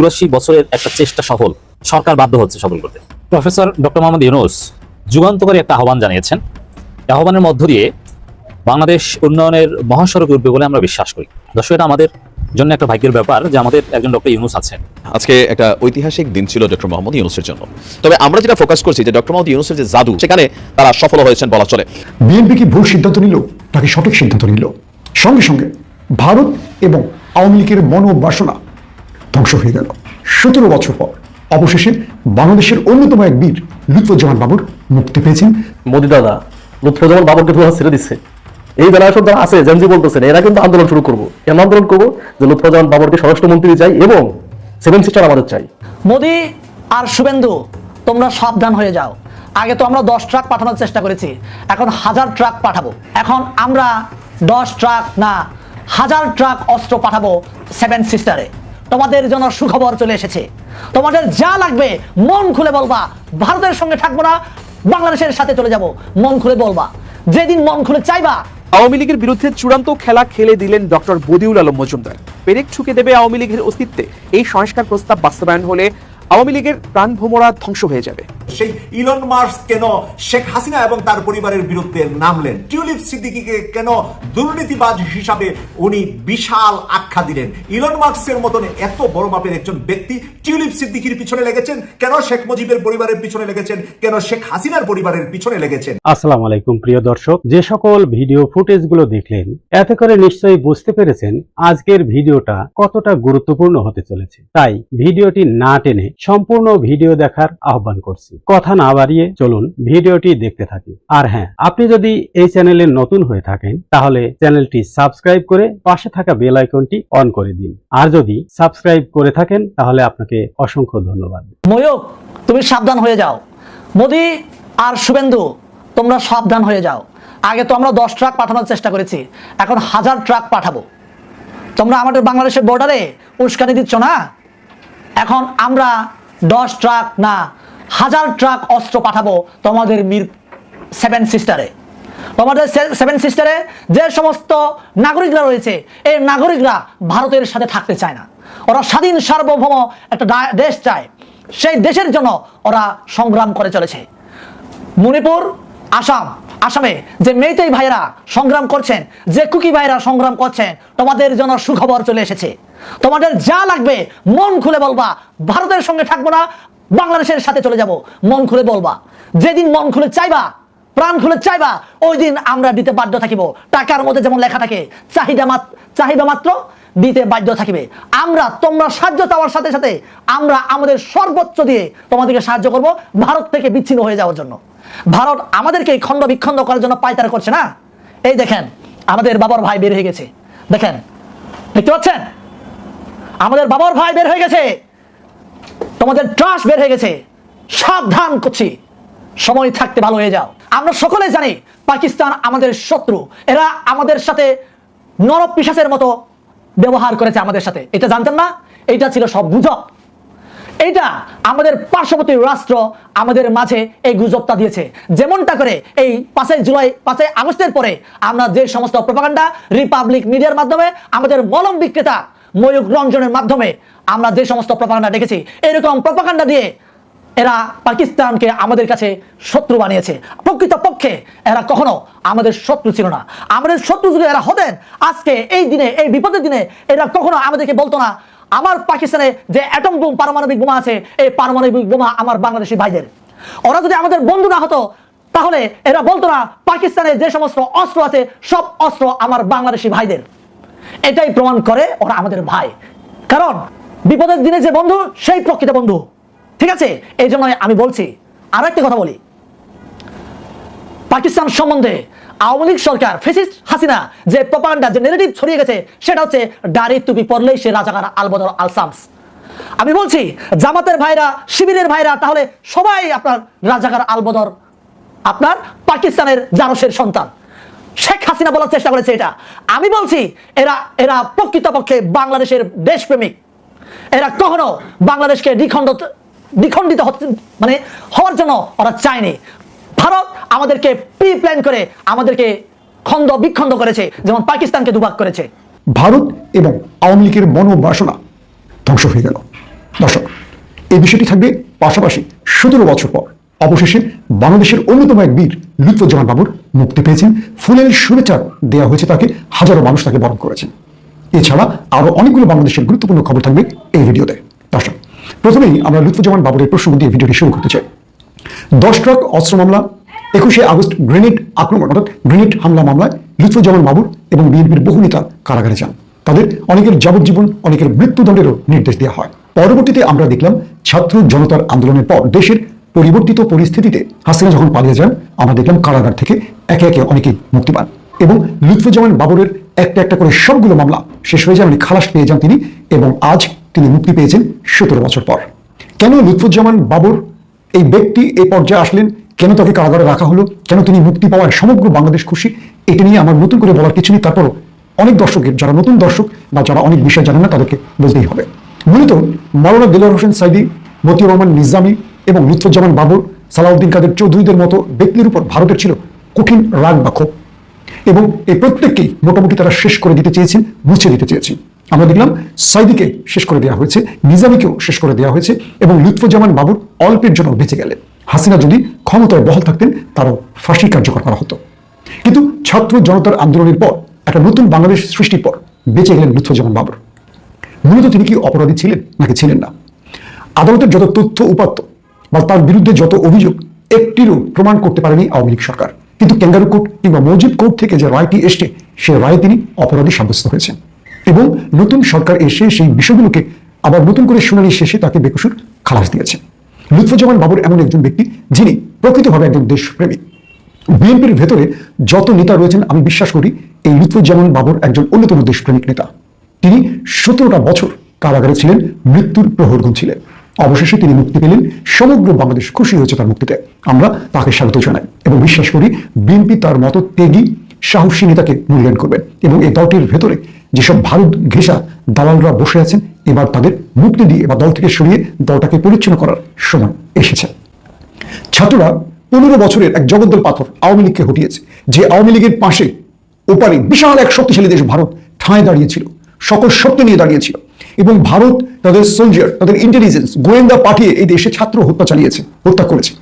চুরাশি বছরের একটা চেষ্টা সফল। সরকার বাধ্য হচ্ছে সফল করতে। প্রফেসর ডক্টর মোহাম্মদ ইউনুস যুগান্তকারী একটা আহ্বান জানিয়েছেন। আহ্বানের মধ্য দিয়ে বাংলাদেশ উন্নয়নের মহাসড়ক উঠবে বলে আমরা বিশ্বাস করি। দর্শক এটা আমাদের জন্য একটা ভাগ্যের ব্যাপার যে আমাদের একজন ডক্টর ইউনুস আছেন। আজকে একটা ঐতিহাসিক দিন ছিল ডক্টর মোহাম্মদ ইউনুসের জন্য। তবে আমরা যেটা ফোকাস করছি যে ডক্টর মোহাম্মদ ইউনুসের যে জাদু সেখানে তারা সফল হয়েছেন বলা চলে। বিএনপি কি ভুল সিদ্ধান্ত নিল? নাকি সঠিক সিদ্ধান্ত নিল? সঙ্গে সঙ্গে ভারত এবং আওয়ামী লীগের মনোবাসনা ধ্বংস হয়ে গেল। সতেরো বছর পর অবশেষে বাংলাদেশের অন্যতম এক বীর লুৎফুজ্জামান বাবুর মুক্তি পেয়েছেন। মোদি দাদা লুৎফুজ্জামান বাবরকে তোমার ছেড়ে দিচ্ছে। এই জেনারেশন যারা আছে জেনজি বলতেছেন এরা কিন্তু আন্দোলন শুরু করব। কেন আন্দোলন করব? যে লুৎফুজ্জামান বাবরকে স্বরাষ্ট্রমন্ত্রী চাই এবং সেভেন সিস্টার আমাদের চাই। মোদি আর শুভেন্দু তোমরা সাবধান হয়ে যাও। আগে তো আমরা দশ ট্রাক পাঠানোর চেষ্টা করেছি এখন হাজার ট্রাক পাঠাবো। এখন আমরা দশ ট্রাক না হাজার ট্রাক অস্ত্র পাঠাবো সেভেন সিস্টারে। তোমাদের জন্য সুখবর চলে এসেছে। তোমাদের যা লাগবে মন খুলে বলবা। ভারতের সঙ্গে থাকব না, বাংলাদেশের সাথে চলে যাব। মন খুলে বলবা। যেদিন মন খুলে চাইবা। আওয়ামী লীগের বিরুদ্ধে চূড়ান্ত খেলা খেলে দিলেন ডক্টর বদিউল আলম মজুমদার। পেরেক ছুকে দেবে আওয়ামী লীগের অস্তিত্বে। এই সংস্কার প্রস্তাব বাস্তবায়ন হলে আওয়ামী লীগের প্রাণ ভোমরা ধ্বংস হয়ে যাবে। সেই ইলন মার্কস কেন শেখ হাসিনা এবং তার পরিবারের বিরুদ্ধে নামলেন? টিউলিপ সিদ্দিকিকে কেন দুর্নীতিবাজ হিসাবে উনি বিশাল আখ্যা দিলেন? ইলন মার্কসের মতন এত বড় মাপের একজন ব্যক্তি টিউলিপ সিদ্দিকির পিছনে লেগেছেন? কেন শেখ মুজিবের পরিবারের পিছনে লেগেছেন? কেন শেখ হাসিনার পরিবারের পিছনে লেগেছেন? আসসালামু আলাইকুম প্রিয় দর্শক। যে সকল ভিডিও ফুটেজগুলো দেখলেন এতে করে নিশ্চয়ই বুঝতে পেরেছেন আজকের ভিডিওটা কতটা গুরুত্বপূর্ণ হতে চলেছে। তাই ভিডিওটি না টেনে সম্পূর্ণ ভিডিও দেখার আহ্বান করছি। কথা না বাড়িয়ে চলুন ভিডিওটি দেখতে থাকি। আর হ্যাঁ আপনি যদি এই চ্যানেলে নতুন হয়ে থাকেন, তাহলে চ্যানেলটি সাবস্ক্রাইব করে পাশে থাকা বেল আইকনটি অন করে দিন। আর যদি সাবস্ক্রাইব করে থাকেন, তাহলে আপনাকে অসংখ্য ধন্যবাদ। ময়ূক তুমি সাবধান হয়ে যাও। মোদি আর শুভেন্দু, তোমরা সাবধান হয়ে যাও। আগে তো আমরা দশ ট্রাক পাঠানোর চেষ্টা করেছি, এখন হাজার ট্রাক পাঠাবো। তোমরা আমাদের বাংলাদেশের বর্ডারে উস্কানি দিচ্ছ না? এখন আমরা দশ ট্রাক না হাজার ট্রাক অস্ত্র পাঠাবো তোমাদের মির সেভেন সিস্টারে। তোমাদের সেভেন সিস্টারে যে সমস্ত নাগরিকরা রয়েছে, এই নাগরিকরা ভারতের সাথে থাকতে চায় না। ওরা স্বাধীন সার্বভৌম একটা দেশ চায়। সেই দেশের জন্য ওরা সংগ্রাম করে চলেছে। মণিপুর, আসাম আসামে যে মেইতেই ভাইরা সংগ্রাম করছেন, যে কুকি ভাইরা সংগ্রাম করছেন, তোমাদের জন্য সুখবর চলে এসেছে। তোমাদের যা লাগবে মন খুলে বলবা, ভারতের সঙ্গে থাকব না, বাংলাদেশের সাথে চলে যাব। মন খুলে বলবা। যেদিন মন খুলে চাইবা, প্রাণ খুলে চাইবা, ওই দিন আমরা দিতে বাধ্য থাকিব। টাকার মধ্যে যেমন লেখা থাকে, চাহিদা চাহিদা মাত্র দিতে বাধ্য থাকিবে। আমরা, তোমরা সাহায্য চাওয়ার সাথে সাথে আমরা আমাদের সর্বোচ্চ দিয়ে তোমাদেরকে সাহায্য করব ভারত থেকে বিচ্ছিন্ন হয়ে যাওয়ার জন্য। ভারত আমাদেরকে খণ্ড বিখণ্ড করার জন্য পায়তারা করছে না? এই দেখেন, আমাদের বাবার ভাই বের হয়ে গেছে। দেখেন, দেখতে পাচ্ছেন? আমাদের বাবার ভাই বের হয়ে গেছে। তোমাদের ট্রাস্ট বের হয়ে গেছে। সাবধান করছি। সময় থাকতে ভালো হয়ে যাও। আমরা সকলে জানি পাকিস্তান আমাদের শত্রু। এরা আমাদের সাথে নরক পিসাসের মতো ব্যবহার করেছে আমাদের সাথে। এটা জানতেন না? এটা ছিল সব গুজব। এইটা আমাদের পার্শ্ববর্তী রাষ্ট্র আমাদের মাঝে এই গুজবটা দিয়েছে। যেমনটা করে এই পাঁচই জুলাই, পাঁচই আগস্টের পরে আমরা যে সমস্ত প্রপাগান্ডা রিপাবলিক মিডিয়ার মাধ্যমে, আমাদের মলম বিক্রেতা ময়ূক রঞ্জনের মাধ্যমে আমরা যে সমস্ত প্রপাগান্ডা দেখেছি, এরকম প্রপাগান্ডা দিয়ে এরা পাকিস্তানকে আমাদের কাছে শত্রু বানিয়েছে। প্রকৃত পক্ষে এরা কখনো আমাদের শত্রু ছিল না। আমাদের শত্রু যদি এরা হতেন, আজকে এই দিনে, এই বিপদের দিনে এরা কখনো আমাদেরকে বলতো না, আমার পাকিস্তানে যে অ্যাটম বোম, পারমাণবিক বোমা আছে, এই পারমাণবিক বোমা আমার বাংলাদেশি ভাইদের। ওরা যদি আমাদের বন্ধু না হতো, তাহলে এরা বলতো না, পাকিস্তানে যে সমস্ত অস্ত্র আছে, সব অস্ত্র আমার বাংলাদেশি ভাইদের। এটাই প্রমাণ করে ওরা আমাদের ভাই। কারণ বিপদের দিনে যে বন্ধু, সেই প্রকৃত বন্ধু। ঠিক আছে? এই জন্য আমি বলছি, আরও একটা কথা বলি। পাকিস্তান সম্বন্ধে আওয়ামী লীগ সরকার, ফেসিস্ট হাসিনা, যে প্রপাগান্ডা যে নেগেটিভ ছড়িয়ে গেছে, সেটা হচ্ছে দাড়ি টুপি পরলেই সে রাজাকার আলবদর আলসামস। আমি বলছি, জামাতের ভাইরা, শিবিরের ভাইরা, তাহলে সবাই আপনার রাজাকার আলবদর, আপনার পাকিস্তানের জারসের সন্তান। শেখ হাসিনা বলার চেষ্টা করেছে এটা। আমি বলছি, এরা এরা প্রকৃতপক্ষে বাংলাদেশের দেশপ্রেমিক। এরা কখনো বাংলাদেশকে দ্বিখণ্ড দ্বিখণ্ডিত হচ্ছে মানে হওয়ার জন্য ওরা চায়নি। ভারত আমাদেরকে প্রি প্ল্যান করে আমাদেরকে খণ্ড বিখণ্ড করেছে, যেমন পাকিস্তানকে দুভাগ করেছে। ভারত এবং আওয়ামী লীগের মনোবাসনা ধ্বংস হয়ে গেল। দর্শক, এই বিষয়টি থাকবে পাশাপাশি সতেরো বছর পর। অবশেষে বাংলাদেশের অন্যতম এক বীর, লুৎফুজ্জামান বাবুর মুক্তি পেয়েছেন। ফুলের শুভেচ্ছা দেওয়া হয়েছে তাকে, হাজারো মানুষ তাকে বরণ করেছেন। এছাড়া আরও অনেকগুলো বাংলাদেশের গুরুত্বপূর্ণ খবর থাকবে এই ভিডিওতে। দর্শক প্রথমেই আমরা লুৎফুজ্জামান বাবুরের প্রসঙ্গ দিয়ে ভিডিওটি শুরু করতে চাই। দশ ট্রাক অস্ত্র মামলা, একুশে আগস্ট গ্রেনেড আক্রমণ, অর্থাৎ গ্রেনেড হামলা মামলায় লুৎফুজ্জামান বাবুর এবং বিএনপির বহু নেতা কারাগারে যান। তাদের অনেকের যাবজ্জীবন, অনেকের মৃত্যুদণ্ডেরও নির্দেশ দেওয়া হয়। পরবর্তীতে আমরা দেখলাম ছাত্র জনতার আন্দোলনের পর দেশের পরিবর্তিত পরিস্থিতিতে হাসিনা যখন পালিয়ে যান, আমরা দেখলাম কারাগার থেকে একে একে অনেকেই মুক্তি পান এবং লুৎফুজ্জামান বাবরের একটা একটা করে সবগুলো মামলা শেষ হয়ে যায় মানে খালাস পেয়ে যান তিনি এবং আজ তিনি মুক্তি পেয়েছেন সতেরো বছর পর। কেন লুৎফুজ্জামান বাবর এই ব্যক্তি এই পর্যায়ে আসলেন? কেন তাকে কারাগারে রাখা হলো? কেন তিনি মুক্তি পাওয়ায় সমগ্র বাংলাদেশ খুশি? এটা নিয়ে আমার নতুন করে বলার কিছু নেই। তারপরও অনেক দর্শকের যারা নতুন দর্শক বা যারা অনেক বিষয় জানেন না, তাদেরকে বলতেই হবে। মূলত মাওলানা দিলার হোসেন সাইদি, মতিউর রহমান নিজামী এবং লুৎফুজ্জামান বাবর, সালাউদ্দিন কাদের চৌধুরীদের মতো ব্যক্তির উপর ভারতের ছিল কঠিন রাগ বা ক্ষোভ। এবং এই প্রত্যেককেই মোটামুটি তারা শেষ করে দিতে চেয়েছেন, মুছে দিতে চেয়েছেন। আমরা দেখলাম সাইদিকে শেষ করে দেওয়া হয়েছে, নিজামীকেও শেষ করে দেওয়া হয়েছে এবং লুৎফুজ্জামান বাবুর অল্পের জন্য বেঁচে গেলেন। হাসিনা যদি ক্ষমতায় বহাল থাকতেন, তারও ফাঁসি কার্যকর করা হতো। কিন্তু ছাত্র জনতার আন্দোলনের পর, একটা নতুন বাংলাদেশ সৃষ্টির পর বেঁচে গেলেন লুৎফুজ্জামান বাবর। মূলত তিনি কি অপরাধী ছিলেন নাকি ছিলেন না? আদালতের যত তথ্য উপাত্ত বা তার বিরুদ্ধে যত অভিযোগ, একটিরও প্রমাণ করতে পারেনি আওয়ামী লীগ সরকার। কিন্তু ক্যাঙ্গারু কোর্ট কিংবা মজিব কোর্ট থেকে যে রায়টি এসছে, সে রায়ে তিনি অপরাধী সাব্যস্ত হয়েছেন। এবং নতুন সরকার এসে সেই বিষয়গুলোকে আবার নতুন করে শুনানি শেষে তাকে বেকসুর খালাস দিয়েছেন লুৎফুজ্জামান বাবুর এমন একজন ব্যক্তি, যিনি প্রকৃতভাবে একজন দেশপ্রেমিক বিএনপির ভেতরে যত নেতা রয়েছেন, আমি বিশ্বাস করি এই লুৎফুজ্জামান বাবর একজন অন্যতম দেশপ্রেমিক নেতা। তিনি সতেরোটা বছর কারাগারে ছিলেন, মৃত্যুর প্রহরগুন ছিলেন অবশেষে তিনি মুক্তি পেলেন, সমগ্র বাংলাদেশ খুশি হয়েছে তার মুক্তিতে। আমরা তাকে স্বাগত জানাই এবং বিশ্বাস করি বিএনপি তার মতো ত্যাগী, সাহসী নেতাকে মূল্যায়ন করবেন এবং এই দলটির ভেতরে যেসব ভারত ঘেঁষা দালালরা বসে আছেন, এবার তাদের মুক্তি দিয়ে বা দল থেকে সরিয়ে দলটাকে পরিচ্ছন্ন করার সময় এসেছে। ছাত্ররা পনেরো বছরের এক জগদ্দল পাথর আওয়ামী লীগকে হটিয়েছে, যে আওয়ামী লীগের পাশে ওপারে বিশাল এক শক্তিশালী দেশ ভারত ঠাঁই দাঁড়িয়েছিল, সকল শক্ত নিয়ে দাঁড়িয়েছিল এবং ভারত তাদের সোলজার তাদের ইন্টেলিজেন্স গোয়েন্দা পাঠিয়ে এই দেশে ছাত্র হত্যা চালিয়েছে, হত্যা করেছে।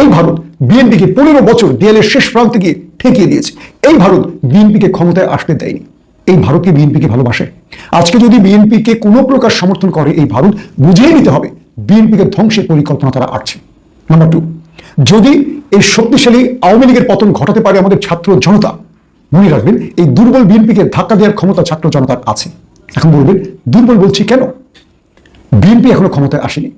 এই ভারত বিএনপিকে পনেরো বছর দেয়ালের শেষ প্রান্তে গিয়ে ঠেকিয়ে দিয়েছে, এই ভারত বিএনপিকে ক্ষমতায় আসতে দেয়নি। এই ভারতকে বিএনপিকে ভালোবাসে। আজকে যদি বিএনপিকে কোনো প্রকার সমর্থন করে এই ভারত বুঝিয়ে নিতে হবে বিএনপিকে ধ্বংসের পরিকল্পনা তারা আটছে নাম্বার টু যদি এই শক্তিশালী আওয়ামী লীগের পতন ঘটাতে পারে আমাদের ছাত্র জনতা, মনে রাখবেন এই দুর্বল বিএনপিকে ধাক্কা দেওয়ার ক্ষমতা ছাত্র জনতার আছে। এখন বলবেন, দুর্বল বলছি কেন? বিএনপি এখনও ক্ষমতায় আসেনি।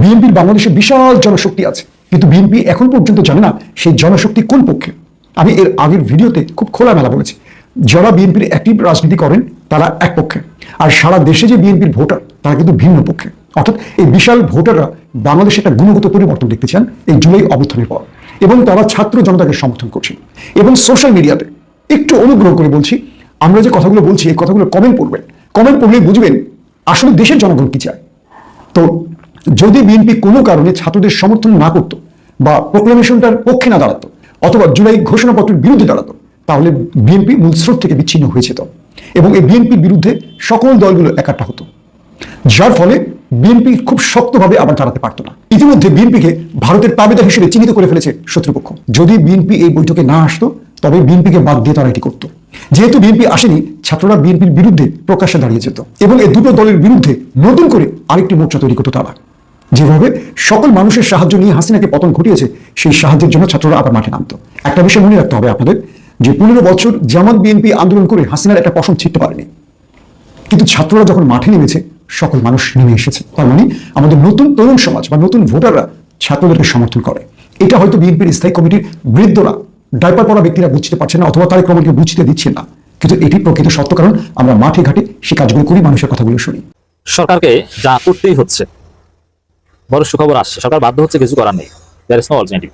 বিএনপির বাংলাদেশে বিশাল জনশক্তি আছে, কিন্তু বিএনপি এখন পর্যন্ত জানে না সেই জনশক্তি কোন পক্ষে। আমি এর আগের ভিডিওতে খুব খোলামেলা বলেছি যারা বিএনপির অ্যাক্টিভ রাজনীতি করেন, তারা এক পক্ষে। আর সারা দেশে যে বিএনপির ভোটার, তারা কিন্তু ভিন্ন পক্ষে। অর্থাৎ এই বিশাল ভোটাররা বাংলাদেশে একটা গুণগত পরিবর্তন দেখতে চান এই জুলাই অবস্থানের পর। এবং তারা ছাত্র জনতাকে সমর্থন করছেন। এবং সোশ্যাল মিডিয়াতে একটু অনুগ্রহ করে বলছি, আমরা যে কথাগুলো বলছি, এই কথাগুলো কমেন্ট পড়বেন। কমেন্ট পড়লে বুঝবেন আসলে দেশের জনগণ কি চায়। তো যদি বিএনপি কোনো কারণে ছাত্রদের সমর্থন না করত বা প্রোক্লামেশনটার পক্ষে না দাঁড়াতো, অথবা জুলাই ঘোষণাপত্রের বিরুদ্ধে দাঁড়াতো তাহলে বিএনপি মূল স্রোত থেকে বিচ্ছিন্ন হয়ে যেত এবং এই বিএনপির বিরুদ্ধে সকল দলগুলো একাট্টা হতো। যার ফলে বিএনপি খুব শক্তভাবে আবার দাঁড়াতে পারতো না। ইতিমধ্যে বিএনপিকে ভারতের তাবেদার হিসেবে চিহ্নিত করে ফেলেছে শত্রুপক্ষ। যদি বিএনপি এই বৈঠকে না আসতো, তবে বিএনপিকে বাদ দিয়ে তারা এটি করত। যেহেতু বিএনপি আসেনি, ছাত্ররা বিএনপির বিরুদ্ধে প্রকাশ্যে দাঁড়িয়ে যেত। এবং এই দুটো দলের বিরুদ্ধে নতুন করে আরেকটি মোর্চা তৈরি করতো তারা। যেভাবে সকল মানুষের সাহায্য নিয়ে হাসিনাকে পতন ঘটিয়েছে, সেই সাহায্যের জন্য ছাত্ররা আবার মাঠে নামতো। একটা বিষয় মনে রাখতে হবে আপনাদের যে পনেরো বছর জামাত বিএনপি আন্দোলন করে হাসিনার একটা পশম ছিটতে পারেনি। কিন্তু ছাত্ররা যখন মাঠে নেমেছে, সকল মানুষ নেমে এসেছে। তার মানে আমাদের নতুন তরুণ সমাজ বা নতুন ভোটাররা ছাত্রদেরকে সমর্থন করে। এটা হয়তো বিএনপির স্থায়ী কমিটির বৃদ্ধরা, ডাইপার পড়া ব্যক্তিরা বুঝতে পারছেন না অথবা তারেক রহমানকে বুঝতে দিচ্ছে না। কিন্তু এটি প্রকৃত সত্য, কারণ আমরা মাঠে ঘাটে সে কাজগুলো করি, মানুষের কথাগুলো শুনি। সরকারকে যা করতেই হচ্ছে, বড় সুখবর আসছে। সরকার বাধ্য হচ্ছে কিছু করার নেই। দ্যার ইস নো অল্টারনেটিভ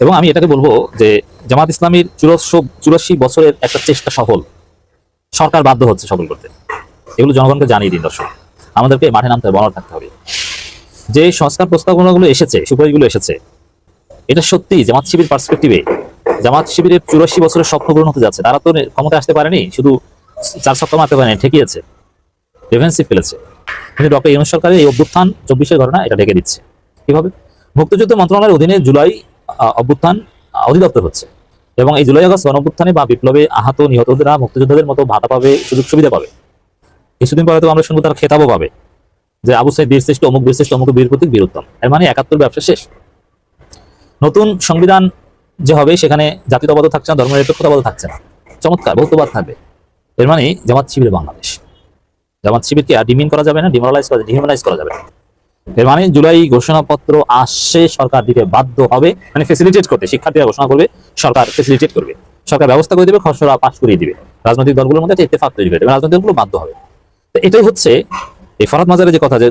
এবং আমি এটাকে বলব যে জামাত ইসলামীর চুরাশো চুরাশি বছরের একটা চেষ্টা সফল। সরকার বাধ্য হচ্ছে সফল করতে। এগুলো জনগণকে জানিয়ে দিন, দর্শক। আমাদেরকে মাঠে নামতে হবে থাকতে হবে। যে সংস্কার প্রস্তাবনাগুলো এসেছে, সুপারিশগুলো এসেছে, এটা সত্যি জামাত শিবির পার্সপেক্টিভে জামাত শিবিরের চুরাশি বছরের স্বপ্ন পূরণ হতে যাচ্ছে। তারা তো ক্ষমতা আসতে পারেনি, শুধু চার সপ্তাহ মারতে পারেনি ঠেকিয়েছে ডিফেন্সিভ ফেলেছে। কিন্তু ডক্টর ইউনুস সরকারের এই অভ্যুত্থান চব্বিশের ঘটনা এটা ডেকে দিচ্ছে। কীভাবে? মুক্তিযুদ্ধ মন্ত্রণালয়ের অধীনে জুলাই অভ্যুত্থান অধিদপ্তর হচ্ছে। এবং এই জুলাই আগস্ট গণ অভ্যুত্থানে বা বিপ্লবে আহত নিহতরা, মুক্তিযোদ্ধাদের মতো ভাতা পাবে সুযোগ সুবিধা পাবে। কিছুদিন পরে তো আমরা শুনব তারা খেতাবও পাবে, যে আবু সাইদ বীরশ্রেষ্ঠ অমুক বীরশ্রেষ্ঠ অমুক, বীর প্রতীক বীরোত্তম এর মানে একাত্তর ব্যবসা শেষ। নতুন সংবিধান যে হবে, সেখানে জাতীয়তাবাদ থাকছে না ধর্মনিরপেক্ষতাবাদ থাকছে না। চমৎকার, বহুত্ববাদ থাকবে। এর মানে জামাত শিবির বাংলাদেশ। জামাত শিবিরকে আর ডিমিন করা যাবে না, ডিমোরালাইজ করা ডিহিউম্যানাইজ করা যাবে না। এর মানে জুলাই ঘোষণাপত্র আসছে, সরকার দিতে বাধ্য হবে। মানে ফেসিলিটেট করতে শিক্ষার্থীরা ঘোষণা করবে, সরকার ফেসিলিটেট করবে। সরকার ব্যবস্থা করে দেবে, খসড়া পাশ করিয়ে দিবে। রাজনৈতিক দলগুলোর মধ্যে একটা ইত্তেফাক তৈরি দেবে রাজনৈতিক দলগুলো বাধ্য হবে। তো এটাই হচ্ছে, এই ফরাত মাজারের যে কথা যে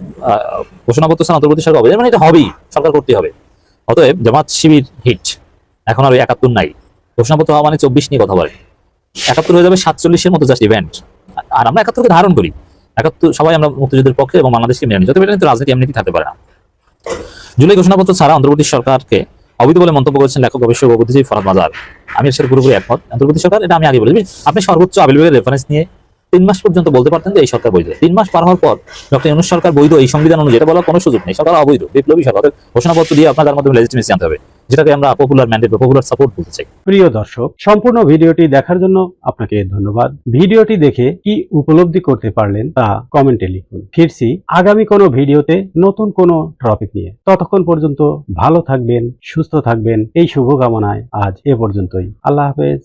ঘোষণাপত্র স্থান অন্তর্বর্তী সরকার হবে মানে এটা হবেই, সরকার করতে হবে। অতএব জামাত শিবির হিট, এখন আর একাত্তর নাই। ঘোষণাপত্র হওয়া মানে চব্বিশ নিয়ে কথা বলে। একাত্তর হয়ে যাবে সাতচল্লিশের মতো জাস্ট ইভেন্ট আর আমরা একাত্তরকে ধারণ করি। একাত্তর, সবাই আমরা মুক্তিযুদ্ধের পক্ষে এবং বাংলাদেশকে মেনে নিই। যত এটা কিন্তু রাজনীতি এমনিতেই থাকতে পারে না। জুলাই ঘোষণাপত্র ছাড়া অন্তর্বর্তী সরকারকে অবৈধ বলে মন্তব্য করেছেন লেখক গবেষক ও বুদ্ধিজীবী ফরাদ মাজার। আমি এর পুরোপুরি একমত। অন্তর্বর্তী সরকার, এটা আমি আগে বলেছি আপনি সর্বোচ্চ আবির্ভাবের রেফারেন্স নিয়ে তিন মাস পর্যন্ত বলতে পারতেন যে এই সরকার বৈধ। তিন মাস পার হওয়ার পর ডক্টর ইউনুস সরকার বৈধ এই সংবিধান অনুযায়ী এটা বলার কোনো সুযোগ নেই। সরকার অবৈধ, বিপ্লবী সরকার। অতএব ঘোষণাপত্র দিয়ে আপনার তার মধ্যে লেজিটিমেসি আনতে হবে। যেটাকে আমরা পপুলার ম্যান্ডেট বা পপুলার সাপোর্ট বলতে চাই। প্রিয় দর্শক, সম্পূর্ণ ভিডিওটি দেখার জন্য আপনাকে ধন্যবাদ। ভিডিওটি দেখে কি উপলব্ধি করতে পারলেন তা কমেন্টে লিখুন। ফিরছি আগামী কোনো ভিডিওতে নতুন কোনো টপিক নিয়ে। ততক্ষণ পর্যন্ত ভালো থাকবেন, সুস্থ থাকবেন। এই শুভকামনায় আজ এ পর্যন্তই। আল্লাহ হাফেজ।